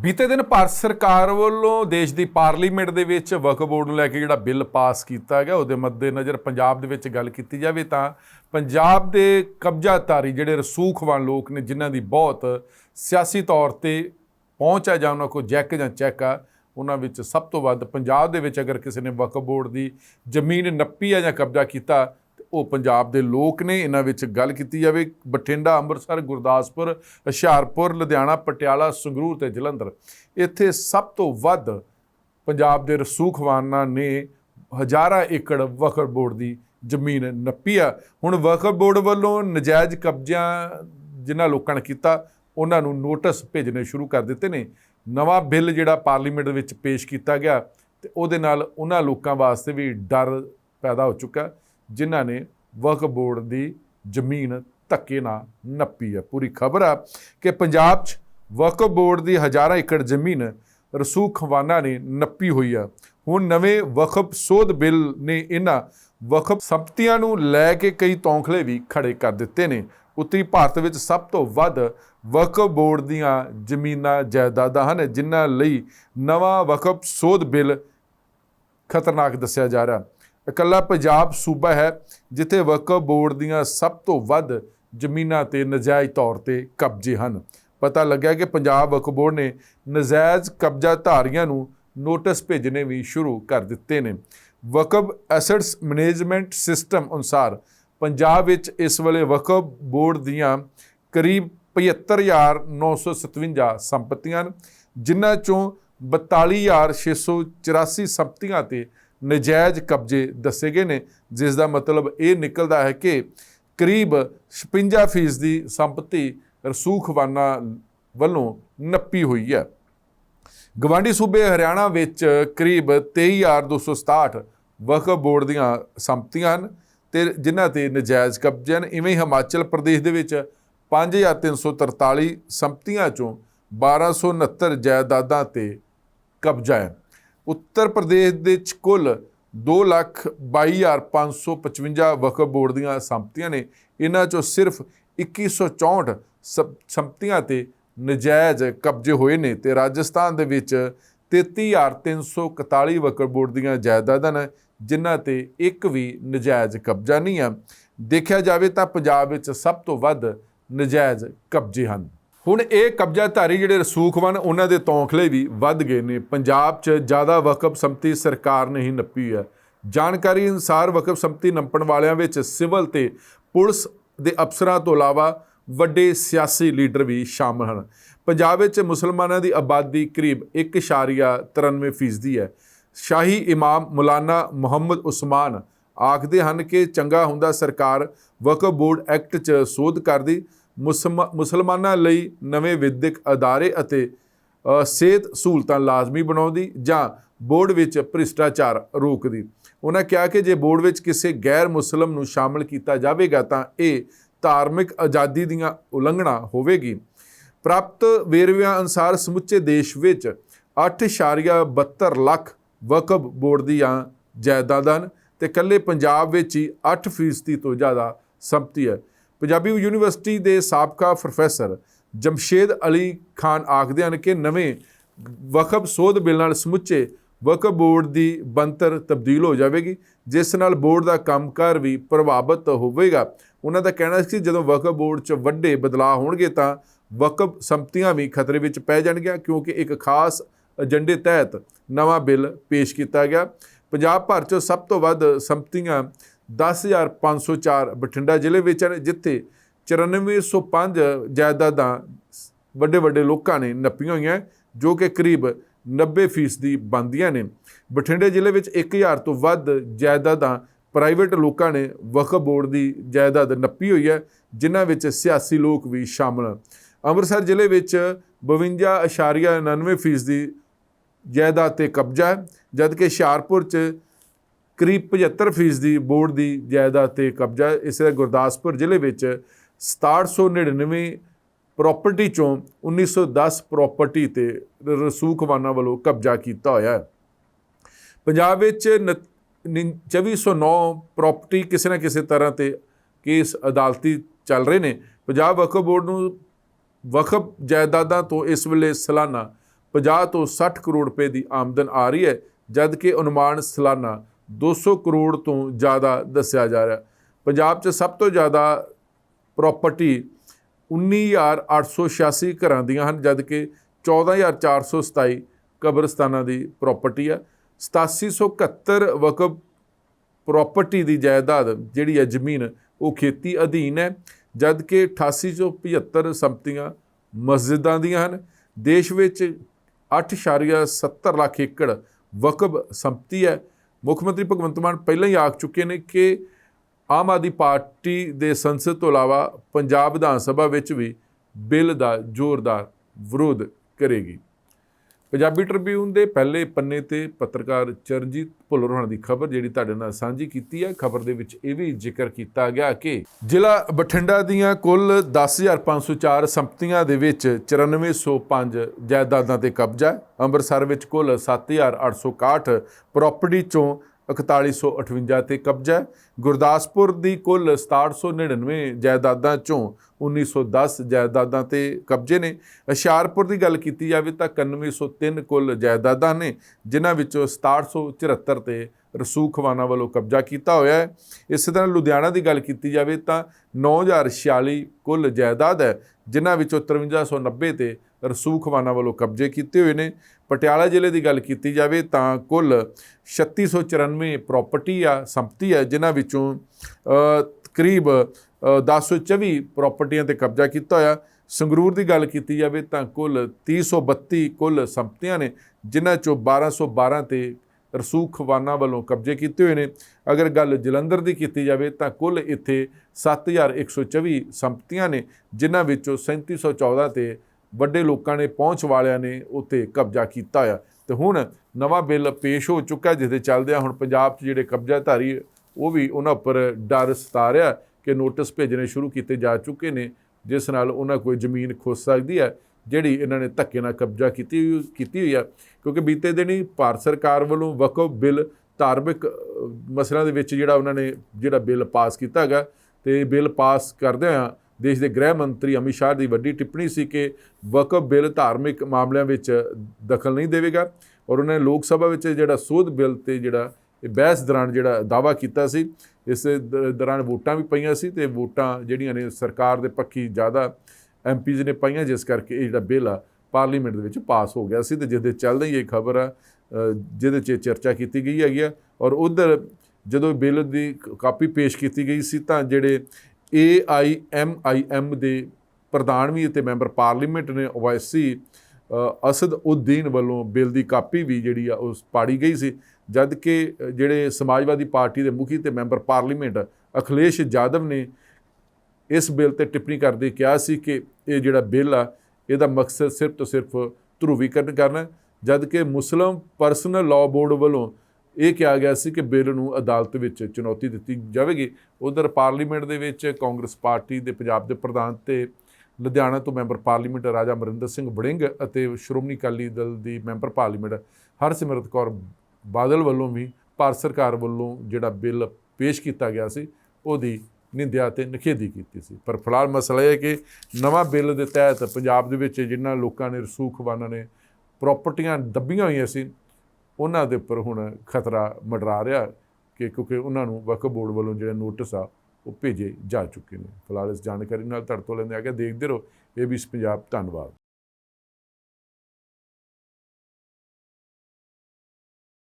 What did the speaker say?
ਬੀਤੇ ਦਿਨ ਭਾਰਤ ਸਰਕਾਰ ਵੱਲੋਂ ਦੇਸ਼ ਦੀ ਪਾਰਲੀਮੈਂਟ ਦੇ ਵਿੱਚ ਵਕਫ ਬੋਰਡ ਨੂੰ ਲੈ ਕੇ ਜਿਹੜਾ ਬਿੱਲ ਪਾਸ ਕੀਤਾ ਗਿਆ, ਉਹਦੇ ਮੱਦੇਨਜ਼ਰ ਪੰਜਾਬ ਦੇ ਵਿੱਚ ਗੱਲ ਕੀਤੀ ਜਾਵੇ ਤਾਂ ਪੰਜਾਬ ਦੇ ਕਬਜ਼ਾਧਾਰੀ ਜਿਹੜੇ ਰਸੂਖਵਾਨ ਲੋਕ ਨੇ, ਜਿਨ੍ਹਾਂ ਦੀ ਬਹੁਤ ਸਿਆਸੀ ਤੌਰ ਤੇ ਪਹੁੰਚ ਆ ਜਾਂ ਉਹਨਾਂ ਕੋਲ ਜੈਕ ਜਾਂ ਚੈੱਕ ਆ, ਉਹਨਾਂ ਵਿੱਚ ਸਭ ਤੋਂ ਵੱਧ ਪੰਜਾਬ ਦੇ ਵਿੱਚ ਅਗਰ ਕਿਸੇ ਨੇ ਵਕਫ ਬੋਰਡ ਦੀ ਜ਼ਮੀਨ ਨੱਪੀ ਹੈ ਜਾਂ ਕਬਜ਼ਾ ਕੀਤਾ ਉਹ ਪੰਜਾਬ ਦੇ ਲੋਕ ਨੇ, ਇਹਨਾਂ ਵਿੱਚ ਗੱਲ ਕੀਤੀ ਜਾਵੇ, ਬਠਿੰਡਾ, ਅੰਮ੍ਰਿਤਸਰ, ਗੁਰਦਾਸਪੁਰ, ਹੁਸ਼ਿਆਰਪੁਰ, ਲੁਧਿਆਣਾ, ਪਟਿਆਲਾ, ਸੰਗਰੂਰ ਤੇ ਜਲੰਧਰ। ਇੱਥੇ ਸਭ ਤੋਂ ਵੱਧ ਪੰਜਾਬ ਦੇ ਰਸੂਖਵਾਨਾਂ ਨੇ ਹਜ਼ਾਰਾਂ ਏਕੜ ਵਕਫ ਬੋਰਡ ਦੀ ਜ਼ਮੀਨ ਨੱਪੀ ਆ। ਹੁਣ ਵਕਫ ਬੋਰਡ ਵੱਲੋਂ ਨਜਾਇਜ਼ ਕਬਜ਼ਿਆਂ ਜਿਨ੍ਹਾਂ ਲੋਕਾਂ ਨੇ ਕੀਤਾ, ਉਹਨਾਂ ਨੂੰ ਨੋਟਿਸ ਭੇਜਣੇ ਸ਼ੁਰੂ ਕਰ ਦਿੱਤੇ ਨੇ। ਨਵਾਂ ਬਿੱਲ ਜਿਹੜਾ ਪਾਰਲੀਮੈਂਟ ਵਿੱਚ ਪੇਸ਼ ਕੀਤਾ ਗਿਆ ਤੇ ਉਹਦੇ ਨਾਲ ਉਹਨਾਂ ਲੋਕਾਂ ਵਾਸਤੇ ਵੀ ਡਰ ਪੈਦਾ ਹੋ ਚੁੱਕਾ। ਜਿਨ੍ਹਾਂ ਨੇ ਵਕਫ ਬੋਰਡ ਦੀ ਜ਼ਮੀਨ ਧੱਕੇ ਨਾਲ ਨੱਪੀ ਹੈ। ਪੂਰੀ ਖਬਰ ਆ ਕਿ ਪੰਜਾਬ 'ਚ ਵਕਫ ਬੋਰਡ ਦੀ ਹਜ਼ਾਰਾਂ ਏਕੜ ਜ਼ਮੀਨ ਰਸੂਖਵਾਨਾਂ ਨੇ ਨੱਪੀ ਹੋਈ ਆ। ਹੁਣ ਨਵੇਂ ਵਕਫ ਸੋਧ ਬਿੱਲ ਨੇ ਇਹਨਾਂ ਵਕਫ ਸੰਪਤੀਆਂ ਨੂੰ ਲੈ ਕੇ ਕਈ ਤੌਂਖਲੇ ਵੀ ਖੜੇ ਕਰ ਦਿੱਤੇ ਨੇ। ਉੱਤਰੀ ਭਾਰਤ ਵਿੱਚ ਸਭ ਤੋਂ ਵੱਧ ਵਕਫ ਬੋਰਡ ਦੀਆਂ ਜ਼ਮੀਨਾਂ ਜਾਇਦਾਦਾਂ ਹਨ, ਜਿਨ੍ਹਾਂ ਲਈ ਨਵਾਂ ਵਕਫ ਸੋਧ ਬਿੱਲ ਖਤਰਨਾਕ ਦੱਸਿਆ ਜਾ ਰਿਹਾ। ਇਕੱਲਾ ਪੰਜਾਬ ਸੂਬਾ ਹੈ, ਜਿੱਥੇ ਵਕਫ ਬੋਰਡ ਦੀਆਂ ਸਭ ਤੋਂ ਵੱਧ ਜ਼ਮੀਨਾਂ ਤੇ ਨਜਾਇਜ਼ ਤੌਰ ਤੇ ਕਬਜ਼ੇ ਹਨ। ਪਤਾ ਲੱਗਿਆ ਕਿ ਪੰਜਾਬ ਵਕਫ ਬੋਰਡ ਨੇ ਨਜਾਇਜ਼ ਕਬਜ਼ਾ ਧਾਰੀਆਂ ਨੂੰ ਨੋਟਿਸ ਭੇਜਣੇ ਵੀ ਸ਼ੁਰੂ ਕਰ ਦਿੱਤੇ ਨੇ। ਵਕਫ ਐਸੈਟਸ ਮੈਨੇਜਮੈਂਟ ਸਿਸਟਮ ਅਨੁਸਾਰ ਪੰਜਾਬ ਵਿੱਚ ਇਸ ਵੇਲੇ ਵਕਫ ਬੋਰਡ ਦੀਆਂ ਕਰੀਬ 75957 ਸੰਪਤੀਆਂ ਹਨ, ਜਿਨ੍ਹਾਂ ਚੋਂ 42684 ਸੰਪਤੀਆਂ ਤੇ ਨਜਾਇਜ਼ ਕਬਜ਼ੇ ਦੱਸੇ ਗਏ ਨੇ, ਜਿਸ ਦਾ ਮਤਲਬ ਇਹ ਨਿਕਲਦਾ ਹੈ ਕਿ ਕਰੀਬ 56% ਦੀ ਸੰਪਤੀ ਰਸੂਖਵਾਨਾਂ ਵੱਲੋਂ ਨੱਪੀ ਹੋਈ ਹੈ। ਗਵਾਂਡੀ ਸੂਬੇ ਹਰਿਆਣਾ ਵਿੱਚ ਕਰੀਬ 23267 ਵਕਫ ਬੋਰਡ ਦੀਆਂ ਸੰਪਤੀਆਂ ਹਨ ਤੇ ਜਿਨ੍ਹਾਂ ਤੇ ਨਜਾਇਜ਼ ਕਬਜ਼ੇ ਹਨ। ਇਵੇਂ ਹੀ ਹਿਮਾਚਲ ਪ੍ਰਦੇਸ਼ ਦੇ ਵਿੱਚ 5343 ਸੰਪਤੀਆਂ ਚੋਂ 1269 ਜਾਇਦਾਦਾਂ ਤੇ ਕਬਜ਼ਾ ਹੈ। ਉੱਤਰ ਪ੍ਰਦੇਸ਼ ਦੇ ਵਿੱਚ ਕੁੱਲ 222555 ਵਕਫ ਬੋਰਡ ਦੀਆਂ ਸੰਪਤੀਆਂ ਨੇ। ਇਹਨਾਂ ਚੋਂ ਸਿਰਫ 2164 ਸੰ- ਸੰਪਤੀਆਂ ਤੇ ਨਜਾਇਜ਼ ਕਬਜ਼ੇ ਹੋਏ ਨੇ ਤੇ ਰਾਜਸਥਾਨ ਦੇ ਵਿੱਚ 33341 ਵਕਫ ਬੋਰਡ ਦੀਆਂ ਜਾਇਦਾਦਾਂ ਨੇ, ਜਿਨ੍ਹਾਂ ਤੇ ਇੱਕ ਵੀ ਨਜਾਇਜ਼ ਕਬਜ਼ਾ ਨਹੀਂ ਆ ਦੇਖਿਆ ਜਾਵੇ ਤਾਂ ਪੰਜਾਬ ਵਿੱਚ ਸਭ ਤੋਂ ਵੱਧ ਨਜਾਇਜ਼ ਕਬਜ਼ੇ ਹਨ। ਹੁਣ ਇਹ ਕਬਜ਼ਾਧਾਰੀ ਜਿਹੜੇ ਰਸੂਖਵਾਨ ਉਹਨਾਂ ਦੇ ਤੌਂਖਲੇ ਵੀ ਵੱਧ ਗਏ ਨੇ। ਪੰਜਾਬ 'ਚ ਜ਼ਿਆਦਾ ਵਕਫ ਸੰਪਤੀ ਸਰਕਾਰ ਨੇ ਹੀ ਨੱਪੀ ਹੈ। ਜਾਣਕਾਰੀ ਅਨੁਸਾਰ ਵਕਫ ਸੰਪਤੀ ਨੱਪਣ ਵਾਲਿਆਂ ਵਿੱਚ ਸਿਵਲ ਤੇ ਪੁਲਿਸ ਦੇ ਅਫਸਰਾਂ ਤੋਂ ਇਲਾਵਾ ਵੱਡੇ ਸਿਆਸੀ ਲੀਡਰ ਵੀ ਸ਼ਾਮਲ ਹਨ। ਪੰਜਾਬ ਵਿੱਚ ਮੁਸਲਮਾਨਾਂ ਦੀ ਆਬਾਦੀ ਕਰੀਬ 1.93% ਹੈ। ਸ਼ਾਹੀ ਇਮਾਮ ਮੌਲਾਨਾ ਮੁਹੰਮਦ ਉਸਮਾਨ ਆਖਦੇ ਹਨ ਕਿ ਚੰਗਾ ਹੁੰਦਾ ਸਰਕਾਰ ਵਕਫ ਬੋਰਡ ਐਕਟ 'ਚ ਸੋਧ ਕਰਦੀ ਮੁਸਲਮਾਨਾਂ ਲਈ ਨਵੇਂ ਵਿਦਿਅਕ ਅਦਾਰੇ ਅਤੇ ਸਿਹਤ ਸਹੂਲਤਾਂ ਲਾਜ਼ਮੀ ਬਣਾਉਂਦੀ ਜਾਂ ਬੋਰਡ ਵਿੱਚ ਭ੍ਰਿਸ਼ਟਾਚਾਰ ਰੋਕਦੀ। ਉਹਨਾਂ ਕਿਹਾ ਕਿ ਜੇ ਬੋਰਡ ਵਿੱਚ ਕਿਸੇ ਗੈਰ ਮੁਸਲਮ ਨੂੰ ਸ਼ਾਮਲ ਕੀਤਾ ਜਾਵੇਗਾ ਤਾਂ ਇਹ ਧਾਰਮਿਕ ਆਜ਼ਾਦੀ ਦੀਆਂ ਉਲੰਘਣਾ ਹੋਵੇਗੀ। ਪ੍ਰਾਪਤ ਵੇਰਵਿਆਂ ਅਨੁਸਾਰ ਸਮੁੱਚੇ ਦੇਸ਼ ਵਿੱਚ 8.72 ਲੱਖ ਵਕਬ ਬੋਰਡ ਦੀਆਂ ਜਾਇਦਾਦਾਂ ਹਨ ਤੇ ਇਕੱਲੇ ਪੰਜਾਬ ਵਿੱਚ ਹੀ 8% ਤੋਂ ਜ਼ਿਆਦਾ ਸੰਪਤੀ ਹੈ। ਪੰਜਾਬੀ ਯੂਨੀਵਰਸਿਟੀ ਦੇ ਸਾਬਕਾ ਪ੍ਰੋਫੈਸਰ ਜਮਸ਼ੇਦ ਅਲੀ ਖਾਨ ਆਖਦੇ ਹਨ ਕਿ ਨਵੇਂ ਵਕਫ ਸੋਧ ਬਿੱਲ ਨਾਲ ਸਮੁੱਚੇ ਵਕਫ ਬੋਰਡ ਦੀ ਬੰਤਰ ਤਬਦੀਲ ਹੋ ਜਾਵੇਗੀ, ਜਿਸ ਨਾਲ ਬੋਰਡ ਦਾ ਕੰਮਕਾਰ ਵੀ ਪ੍ਰਭਾਵਿਤ ਹੋਵੇਗਾ। ਉਹਨਾਂ ਦਾ ਕਹਿਣਾ ਸੀ ਜਦੋਂ ਵਕਫ ਬੋਰਡ 'ਚ ਵੱਡੇ ਬਦਲਾਅ ਹੋਣਗੇ ਤਾਂ ਵਕਫ ਸੰਪਤੀਆਂ ਵੀ ਖਤਰੇ ਵਿੱਚ ਪੈ ਜਾਣਗੀਆਂ, ਕਿਉਂਕਿ ਇੱਕ ਖਾਸ ਏਜੰਡੇ ਤਹਿਤ ਨਵਾਂ ਬਿੱਲ ਪੇਸ਼ ਕੀਤਾ ਗਿਆ। ਪੰਜਾਬ ਭਰ 'ਚ ਸਭ ਤੋਂ ਵੱਧ ਸੰਪਤੀਆਂ 10504 ਬਠਿੰਡਾ ਜ਼ਿਲ੍ਹੇ ਵਿੱਚ ਹਨ, ਜਿੱਥੇ 9405 ਜਾਇਦਾਦਾਂ ਵੱਡੇ ਵੱਡੇ ਲੋਕਾਂ ਨੇ ਨੱਪੀਆਂ ਹੋਈਆਂ, ਜੋ ਕਿ ਕਰੀਬ 90% ਦੀ ਬਣਦੀਆਂ ਨੇ। ਬਠਿੰਡੇ ਜ਼ਿਲ੍ਹੇ ਵਿੱਚ 1000 ਤੋਂ ਵੱਧ ਜਾਇਦਾਦਾਂ ਪ੍ਰਾਈਵੇਟ ਲੋਕਾਂ ਨੇ ਵਕਫ ਬੋਰਡ ਦੀ ਜਾਇਦਾਦ ਨੱਪੀ ਹੋਈ ਹੈ, ਜਿਨ੍ਹਾਂ ਵਿੱਚ ਸਿਆਸੀ ਲੋਕ ਵੀ ਸ਼ਾਮਲ ਹਨ। ਅੰਮ੍ਰਿਤਸਰ ਜ਼ਿਲ੍ਹੇ ਵਿੱਚ 52.99% ਦੀ ਜਾਇਦਾਦ ਤੇ ਕਬਜ਼ਾ ਹੈ, ਜਦਕਿ ਹੁਸ਼ਿਆਰਪੁਰ 'ਚ ਕਰੀਬ 75% ਦੀ ਬੋਰਡ ਦੀ ਜਾਇਦਾਦ ਤੇ ਕਬਜ਼ਾ ਹੈ ਇਸੇ ਗੁਰਦਾਸਪੁਰ ਜ਼ਿਲ੍ਹੇ ਵਿੱਚ 6799 ਪ੍ਰਾਪਰਟੀ ਚੋਂ 1910 ਪ੍ਰਾਪਰਟੀ ਤੇ ਰਸੂਖਵਾਨਾਂ ਵੱਲੋਂ ਕਬਜ਼ਾ ਕੀਤਾ ਹੋਇਆ ਹੈ। ਪੰਜਾਬ ਵਿੱਚ ਨ- ਨਿੰ- 2409 ਪ੍ਰਾਪਰਟੀ ਕਿਸੇ ਨਾ ਕਿਸੇ ਤਰ੍ਹਾਂ ਤੇ ਕੇਸ ਅਦਾਲਤੀ ਚੱਲ ਰਹੇ ਨੇ। ਪੰਜਾਬ ਵਕਫ ਬੋਰਡ ਨੂੰ ਵਕਫ ਜਾਇਦਾਦਾਂ ਤੋਂ ਇਸ ਵੇਲੇ ਸਾਲਾਨਾ 50 ਤੋਂ 60 ਕਰੋੜ ਰੁਪਏ ਦੀ ਆਮਦਨ ਆ ਰਹੀ ਹੈ ਜਦ ਕਿ ਅਨੁਮਾਨ ਸਾਲਾਨਾ 200 ਕਰੋੜ ਤੋਂ ਜ਼ਿਆਦਾ ਦੱਸਿਆ ਜਾ ਰਿਹਾ। ਪੰਜਾਬ 'ਚ ਸਭ ਤੋਂ ਜ਼ਿਆਦਾ ਪ੍ਰਾਪਰਟੀ 19886 ਘਰਾਂ ਦੀਆਂ ਹਨ ਜਦ ਕਿ 14427 ਕਬਰਸਤਾਨਾਂ ਦੀ ਪ੍ਰਾਪਰਟੀ ਹੈ 8771 ਵਕਫ ਪ੍ਰਾਪਰਟੀ ਦੀ ਜਾਇਦਾਦ ਜਿਹੜੀ ਹੈ ਜ਼ਮੀਨ, ਉਹ ਖੇਤੀ ਅਧੀਨ ਹੈ ਜਦ ਕਿ 8875 ਸੰਪਤੀਆਂ ਮਸਜਿਦਾਂ ਦੀਆਂ ਹਨ। ਦੇਸ਼ ਵਿੱਚ 8.70 ਲੱਖ ਏਕੜ ਵਕਫ ਸੰਪਤੀ ਹੈ ਮੁੱਖ ਮੰਤਰੀ ਭਗਵੰਤ ਮਾਨ ਪਹਿਲਾਂ ਹੀ ਆਖ ਚੁੱਕੇ ਨੇ ਕਿ ਆਮ ਆਦਮੀ ਪਾਰਟੀ ਦੇ ਸੰਸਦ ਤੋਂ ਇਲਾਵਾ ਪੰਜਾਬ ਵਿਧਾਨ ਸਭਾ ਵਿੱਚ ਵੀ ਬਿੱਲ ਦਾ ਜ਼ੋਰਦਾਰ ਵਿਰੋਧ ਕਰੇਗੀ। ਪੰਜਾਬੀ ਟ੍ਰਿਬਿਊਨ ਦੇ ਪਹਿਲੇ ਪੰਨੇ ਤੇ ਪੱਤਰਕਾਰ ਚਰਨਜੀਤ ਭੁੱਲਰ ਦੀ ਖਬਰ ਜਿਹੜੀ ਤੁਹਾਡੇ ਨਾਲ ਸਾਂਝੀ ਕੀਤੀ ਹੈ। ਖਬਰ ਦੇ ਵਿੱਚ ਇਹ ਵੀ ਜ਼ਿਕਰ ਕੀਤਾ ਗਿਆ ਕਿ ਜ਼ਿਲ੍ਹਾ ਬਠਿੰਡਾ ਦੀਆਂ ਕੁੱਲ 10504 ਸੰਪਤੀਆਂ ਦੇ ਵਿੱਚ 9405 ਜਾਇਦਾਦਾਂ ਤੇ ਕਬਜ਼ਾ ਹੈ। ਅੰਮ੍ਰਿਤਸਰ ਵਿੱਚ ਕੁੱਲ 7861 ਪ੍ਰਾਪਰਟੀ ਚੋਂ 4158 ਤੇ ਕਬਜ਼ਾ ਹੈ। ਗੁਰਦਾਸਪੁਰ ਦੀ ਕੁੱਲ 6799 ਜਾਇਦਾਦਾਂ ਚੋਂ 1910 ਜਾਇਦਾਦਾਂ ਤੇ ਕਬਜ਼ੇ ਨੇ। ਹੁਸ਼ਿਆਰਪੁਰ ਦੀ ਗੱਲ ਕੀਤੀ ਜਾਵੇ ਤਾਂ 9103 ਕੁੱਲ ਜਾਇਦਾਦਾਂ ਨੇ, ਜਿਨ੍ਹਾਂ ਵਿੱਚੋਂ 6774 ਤੇ ਰਸੂਖਵਾਨਾ ਵੱਲੋਂ ਕਬਜ਼ਾ ਕੀਤਾ ਹੋਇਆ ਹੈ। ਇਸੇ ਤਰ੍ਹਾਂ ਲੁਧਿਆਣਾ ਦੀ ਗੱਲ ਕੀਤੀ ਜਾਵੇ ਤਾਂ 9046 ਕੁੱਲ ਜਾਇਦਾਦ ਹੈ, ਜਿਨ੍ਹਾਂ ਵਿੱਚੋਂ 5390 ਤੇ ਰਸੂਖਵਾਨਾ ਵੱਲੋਂ ਕਬਜ਼ੇ ਕੀਤੇ ਹੋਏ ਨੇ। ਪਟਿਆਲਾ ਜ਼ਿਲ੍ਹੇ ਦੀ ਗੱਲ ਕੀਤੀ ਜਾਵੇ ਤਾਂ ਕੁੱਲ 3694 ਪ੍ਰਾਪਰਟੀ ਆ, ਸੰਪਤੀ ਹੈ, ਜਿਨ੍ਹਾਂ ਵਿੱਚੋਂ ਕਰੀਬ 1024 ਪ੍ਰਾਪਰਟੀਆਂ ਤੇ ਕਬਜ਼ਾ ਕੀਤਾ ਹੋਇਆ। ਸੰਗਰੂਰ ਦੀ ਗੱਲ ਕੀਤੀ ਜਾਵੇ ਤਾਂ ਕੁੱਲ 332 ਕੁੱਲ ਸੰਪਤੀਆਂ ਨੇ, ਜਿਨ੍ਹਾਂ ਚੋਂ 1212 ਤੇ ਰਸੂਖਵਾਨਾ ਵੱਲੋਂ ਕਬਜ਼ੇ ਕੀਤੇ ਹੋਏ ਨੇ। ਅਗਰ ਗੱਲ ਜਲੰਧਰ ਦੀ ਕੀਤੀ ਜਾਵੇ ਤਾਂ ਕੁੱਲ ਇੱਥੇ 7124 ਸੰਪਤੀਆਂ ਨੇ, ਜਿਨ੍ਹਾਂ ਵਿੱਚੋਂ 3714 ਤੇ ਵੱਡੇ ਲੋਕਾਂ ਨੇ ਪਹੁੰਚ ਵਾਲਿਆਂ ਨੇ ਉੱਤੇ ਕਬਜ਼ਾ ਕੀਤਾ ਹੋਇਆ। ਤੇ ਹੁਣ ਨਵਾਂ ਬਿੱਲ ਪੇਸ਼ ਹੋ ਚੁੱਕਾ ਜਿਸ ਦੇ ਚੱਲਦਿਆਂ ਹੁਣ ਪੰਜਾਬ 'ਚ ਜਿਹੜੇ ਕਬਜ਼ਾਧਾਰੀ, ਉਹ ਵੀ ਉਹਨਾਂ ਉੱਪਰ ਡਰ ਸਤਾ ਰਿਹਾ। ਕਿ ਨੋਟਿਸ ਭੇਜਣੇ ਸ਼ੁਰੂ ਕੀਤੇ ਜਾ ਚੁੱਕੇ ਨੇ, ਜਿਸ ਨਾਲ ਉਹਨਾਂ ਕੋਈ ਜ਼ਮੀਨ ਖੁੱਸ ਸਕਦੀ ਹੈ, ਜਿਹੜੀ ਇਹਨਾਂ ਨੇ ਧੱਕੇ ਨਾਲ ਕਬਜ਼ਾ ਕੀਤੀ ਹੋਈ ਕੀਤੀ ਹੋਈ ਹੈ। ਕਿਉਂਕਿ ਬੀਤੇ ਦਿਨੀ ਭਾਰਤ ਸਰਕਾਰ ਵੱਲੋਂ ਵਕਫ ਬਿੱਲ ਧਾਰਮਿਕ ਮਸਲਿਆਂ ਦੇ ਵਿੱਚ ਜਿਹੜਾ ਉਹਨਾਂ ਨੇ ਜਿਹੜਾ ਬਿੱਲ ਪਾਸ ਕੀਤਾ ਹੈਗਾ, ਤੇ ਬਿੱਲ ਪਾਸ ਕਰਦੇ ਹੋਇਆਂ ਦੇਸ਼ ਦੇ ਗ੍ਰਹਿ ਮੰਤਰੀ ਅਮਿਤ ਸ਼ਾਹ ਦੀ ਵੱਡੀ ਟਿੱਪਣੀ ਸੀ ਕਿ ਵਕਫ ਬਿੱਲ ਧਾਰਮਿਕ ਮਾਮਲਿਆਂ ਵਿੱਚ ਦਖਲ ਨਹੀਂ ਦੇਵੇਗਾ। ਔਰ ਉਹਨਾਂ ਨੇ ਲੋਕ ਸਭਾ ਵਿੱਚ ਜਿਹੜਾ ਸੋਧ ਬਿੱਲ ਤੇ ਜਿਹੜਾ ਇਹ ਬਹਿਸ ਦੌਰਾਨ ਜਿਹੜਾ ਦਾਵਾ ਕੀਤਾ ਸੀ ਇਸ ਦ- ਦੌਰਾਨ ਵੋਟਾਂ ਵੀ ਪਈਆਂ ਸੀ ਤੇ ਵੋਟਾਂ ਜਿਹੜੀਆਂ ਨੇ ਸਰਕਾਰ ਦੇ ਪੱਖੀ ਜ਼ਿਆਦਾ ਐਮਪੀਜ਼ ਨੇ ਪਾਈਆਂ ਜਿਸ ਕਰਕੇ ਇਹ ਜਿਹੜਾ ਬਿੱਲ ਆ ਪਾਰਲੀਮੈਂਟ ਦੇ ਵਿੱਚ ਪਾਸ ਹੋ ਗਿਆ ਸੀ ਤੇ ਜਿਸ ਦੇ ਚੱਲਦੇ ਹੀ ਇਹ ਖਬਰ ਆ ਜਿਹਦੇ 'ਚ ਚਰਚਾ ਕੀਤੀ ਗਈ ਹੈਗੀ ਆ ਔਰ ਉਧਰ ਜਦੋਂ ਬਿੱਲ ਦੀ ਕਾਪੀ ਪੇਸ਼ ਕੀਤੀ ਗਈ ਸੀ ਤਾਂ ਜਿਹੜੇ ਏਆਈਐਮਆਈਐਮ ਦੇ ਪ੍ਰਧਾਨ ਵੀ ਅਤੇ ਮੈਂਬਰ ਪਾਰਲੀਮੈਂਟ ਨੇ ਓਵੈਸੀ ਅ, ਅਸਦ ਉਦੀਨ ਵੱਲੋਂ ਬਿੱਲ ਦੀ ਕਾਪੀ ਵੀ ਜਿਹੜੀ ਆ ਉਸ ਪਾੜੀ ਗਈ ਸੀ, ਜਦ ਕਿ ਜਿਹੜੇ ਸਮਾਜਵਾਦੀ ਪਾਰਟੀ ਦੇ ਮੁਖੀ ਤੇ ਮੈਂਬਰ ਪਾਰਲੀਮੈਂਟ ਅਖਿਲੇਸ਼ ਜਾਦਵ ਨੇ ਇਸ ਬਿੱਲ ਤੇ ਟਿੱਪਣੀ ਕਰਦੇ ਕਿਹਾ ਸੀ ਕਿ ਇਹ ਜਿਹੜਾ ਬਿੱਲ ਆ, ਇਹਦਾ ਮਕਸਦ ਸਿਰਫ ਤੋਂ ਸਿਰਫ ਧਰੂਵੀਕਰਨ ਕਰਨਾ, ਜਦ ਕਿ ਮੁਸਲਿਮ ਪਰਸਨਲ ਲਾਅ ਬੋਰਡ ਵੱਲੋਂ ਇਹ ਕਿਹਾ ਗਿਆ ਸੀ ਕਿ ਬਿੱਲ ਨੂੰ ਅਦਾਲਤ ਵਿੱਚ ਚੁਣੌਤੀ ਦਿੱਤੀ ਜਾਵੇਗੀ। ਉਧਰ ਪਾਰਲੀਮੈਂਟ ਦੇ ਵਿੱਚ ਕਾਂਗਰਸ ਪਾਰਟੀ ਦੇ ਪੰਜਾਬ ਦੇ ਪ੍ਰਧਾਨ ਤੇ ਲੁਧਿਆਣਾ ਤੋਂ ਮੈਂਬਰ ਪਾਰਲੀਮੈਂਟ ਰਾਜਾ ਅਮਰਿੰਦਰ ਸਿੰਘ ਵੜਿੰਗ ਅਤੇ ਸ਼੍ਰੋਮਣੀ ਅਕਾਲੀ ਦਲ ਦੀ ਮੈਂਬਰ ਪਾਰਲੀਮੈਂਟ ਹਰਸਿਮਰਤ ਕੌਰ ਬਾਦਲ ਵੱਲੋਂ ਵੀ ਭਾਰਤ ਸਰਕਾਰ ਵੱਲੋਂ ਜਿਹੜਾ ਬਿੱਲ ਪੇਸ਼ ਕੀਤਾ ਗਿਆ ਸੀ, ਉਹਦੀ ਨਿੰਦਿਆ ਤੇ ਨਿਖੇਧੀ ਕੀਤੀ ਸੀ। ਪਰ ਫਿਲਹਾਲ ਮਸਲਾ ਇਹ ਹੈ ਕਿ ਨਵਾਂ ਬਿੱਲ ਦੇ ਤਹਿਤ ਪੰਜਾਬ ਦੇ ਵਿੱਚ ਜਿਨ੍ਹਾਂ ਲੋਕਾਂ ਨੇ ਰਸੂਖਵਾਨਾਂ ਨੇ ਪ੍ਰਾਪਰਟੀਆਂ ਦੱਬੀਆਂ ਹੋਈਆਂ ਸੀ, ਉਹਨਾਂ ਦੇ ਉੱਪਰ ਹੁਣ ਖਤਰਾ ਮੰਡਰਾ ਰਿਹਾ ਕਿ ਕਿਉਂਕਿ ਉਹਨਾਂ ਨੂੰ ਵਕਫ ਬੋਰਡ ਵੱਲੋਂ ਜਿਹੜਾ ਨੋਟਿਸ ਆ ਉਹ ਭੇਜੇ ਜਾ ਚੁੱਕੇ ਨੇ। ਫਿਲਹਾਲ ਇਸ ਜਾਣਕਾਰੀ ਨਾਲ ਤੁਹਾਡੇ ਤੋਂ ਲੈਂਦੇ ਆ ਕੇ ਦੇਖਦੇ ਰਹੋ ਏਬੀਸ ਪੰਜਾਬ ਧੰਨਵਾਦ।